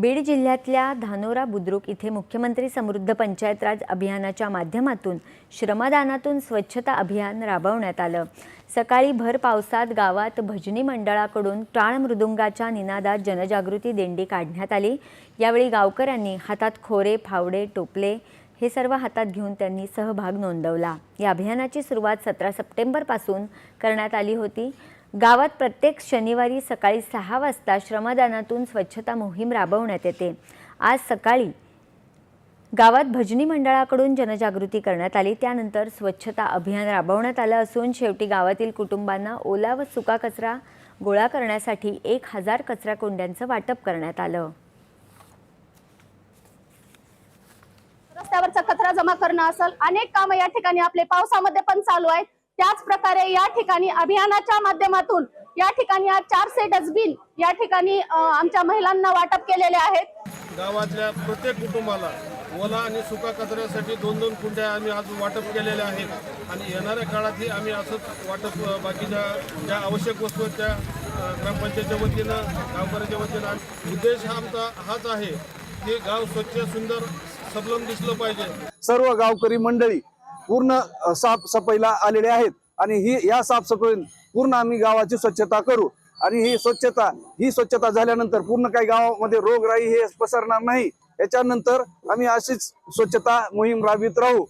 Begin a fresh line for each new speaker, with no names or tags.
बीड जिल्ह्यातल्या धानोरा बुद्रुक इथे मुख्यमंत्री समृद्ध पंचायत राज अभियानाच्या माध्यमातून श्रमदानातून स्वच्छता अभियान राबवण्यात आलं. सकाळी भर पावसात गावात भजनी मंडळाकडून टाळ मृदुंगाच्या निनादात जनजागृती दिंडी काढण्यात आली. यावेळी गावकऱ्यांनी हातात खोरे फावडे टोपले हे सर्व हातात घेऊन त्यांनी सहभाग नोंदवला. या अभियानाची सुरुवात सतरा सप्टेंबरपासून करण्यात आली होती. गावात प्रत्येक शनिवारी सकाळी सहा वाजता श्रमदानातून स्वच्छता मोहीम राबवण्यात येते. आज सकाळी गावात भजनी मंडळाकडून जनजागृती करण्यात आली. त्यानंतर स्वच्छता अभियान राबवण्यात आलं असून शेवटी गावातील कुटुंबांना ओला व सुका कचरा गोळा करण्यासाठी एक हजार कचरा कोंड्यांचं वाटप करण्यात आलं.
रस्त्यावरचा कचरा जमा करणं असेल अनेक कामं या ठिकाणी आपले पावसामध्ये पण चालू आहेत. त्याच प्रकारे या ठिकाणी अभियानाच्या माध्यमातून या ठिकाणी आज चारशे डस्टबिन या ठिकाणी आमच्या महिलांना वाटप केलेले आहेत.
गावातल्या प्रत्येक कुटुंबाला ओला आणि सुका कचऱ्यासाठी दोन दोन कुंड्या आम्ही आज वाटप केलेल्या आहेत. आणि येणाऱ्या काळातही आम्ही असंच वाटप बाकीच्या ज्या आवश्यक वस्तू आहेत त्या ग्रामपंचायतच्या वतीनं गावकऱ्याच्या वतीनं उद्देश हा आमचा हाच आहे की गाव स्वच्छ सुंदर सबलम दिसलं पाहिजे.
सर्व गावकरी मंडळी पूर्ण साफसफाईला आलेले आहेत. आणि ही या साफसफाई पूर्ण आम्ही गावाची स्वच्छता करू. आणि ही स्वच्छता ही स्वच्छता झाल्यानंतर पूर्ण काही गावामध्ये रोगराई हे पसरणार नाही. याच्यानंतर आम्ही अशीच स्वच्छता मोहीम राबवित राहू.